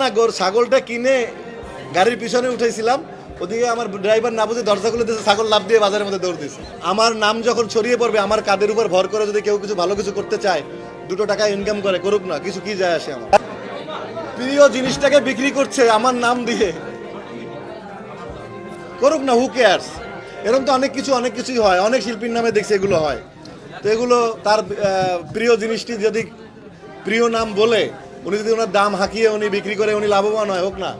না গোর ছাগলটা কিনে গাড়ির পিছনে উঠেছিলাম, ওদিকে আমার ড্রাইভার না বুঝে দরজা খুলে দিয়েছে, ছাগল লাভ দিয়ে বাজারের মধ্যে দৌড় দিয়েছে। আমার নাম যখন ছড়িয়ে পড়বে, আমার কাদের উপর ভর করে যদি কেউ কিছু ভালো কিছু করতে চায়, দুটো টাকা ইনকাম করে, করুক না, কিছু কি যায় আসে আমার। প্রিয় জিনিসটাকে বিক্রি করছে আমার নাম দিয়ে। করুক না হু কেয়ার্স এরকম তো অনেক কিছু, অনেক কিছুই হয়, অনেক শিল্পীর নামে দেখছি এগুলো হয়। তো এগুলো তার প্রিয় জিনিসটি যদি প্রিয় নাম বলে উনি যদি ওনার দাম হাঁকিয়ে উনি বিক্রি করে উনি লাভবান হয়, হোক না।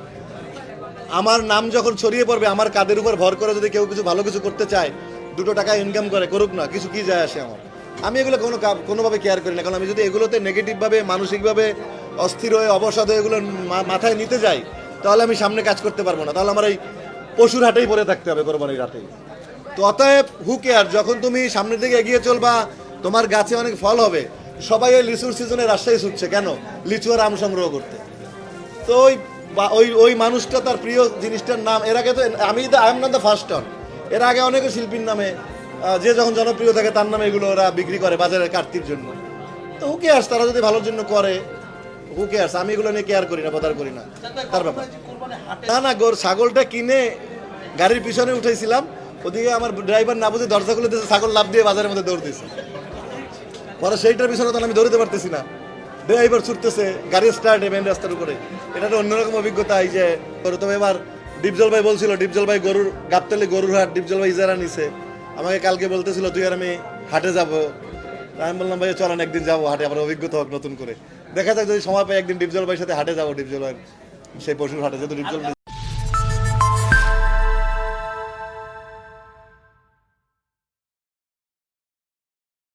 আমার নাম যখন ছড়িয়ে পড়বে, আমার কাদের উপর ভর করে যদি কেউ কিছু ভালো কিছু করতে চায়, দুটো টাকা ইনকাম করে, করুক না, কিছু কি যায় আসে আমার। আমি এগুলো কোনো কোনোভাবে কেয়ার করি না, কারণ আমি যদি এগুলোতে নেগেটিভভাবে মানসিকভাবে অস্থির হয়ে, অবসাদ হয়ে এগুলো মাথায় নিতে যাই, তাহলে আমি সামনে কাজ করতে পারব না। তাহলে আমার এই পশুর হাটেই পড়ে থাকতে হবে কোরবানির হাটেই। তো অতএব হু কেয়ার যখন তুমি সামনের দিকে এগিয়ে চলবা, তোমার গাছে অনেক ফল হবে সবাই এই লিচুর সিজনে রাজশাহী ছুটছে। কেন? লিচু আর আম সংগ্রহ করতে। তো ওই বা- ওই ওই মানুষটা তার প্রিয় জিনিসটার নাম এর আগে তো আমি the I am not the first one এর আগে অনেক শিল্পীর নামে যে যখন জনপ্রিয় থাকে তার নামে এগুলো ওরা বিক্রি করে বাজারে কাটতির জন্য। তো হু কেয়ার্স তারা যদি ভালোর জন্য করে হু কেয়ার্স আমি এগুলো নিয়ে কেয়ার করি না বদার করি না। তার ব্যাপার। না না গোর ছাগলটা কিনে গাড়ির পিছনে উঠেছিলাম ওদিকে আমার ড্রাইভার না বুঝে দরজা খুলে দিয়েছে ছাগল লাভ দিয়ে বাজারের মধ্যে দৌড় দিয়েছে। পরে সেইটার পিছনে তো আমি দৌড়তে পারতেছি না। ড্রাইভার ছুটতেছে, গাড়ি স্টার্ট মেন রাস্তার উপরে। এটা তো অন্যরকম অভিজ্ঞতা, এই যে তবে এবার ডিপজল ভাই বলছিল, ডিপজল ভাই গরুর, গাবতলি গরুর হাট, ডিপজল ভাই ইজারা নিছে। আমাকে কালকে বলতেছিল, তুই আর আমি হাটে যাব। আমি বললাম ভাই চলেন একদিন যাব হাটে, আবার অভিজ্ঞতা হোক নতুন করে। দেখা যাক যদি সময় পাই, একদিন ডিপজল ভাইয়ের সাথে হাটে যাব, ডিপজল ভাই সেই পশুর হাটে, যেহেতু ডিপজল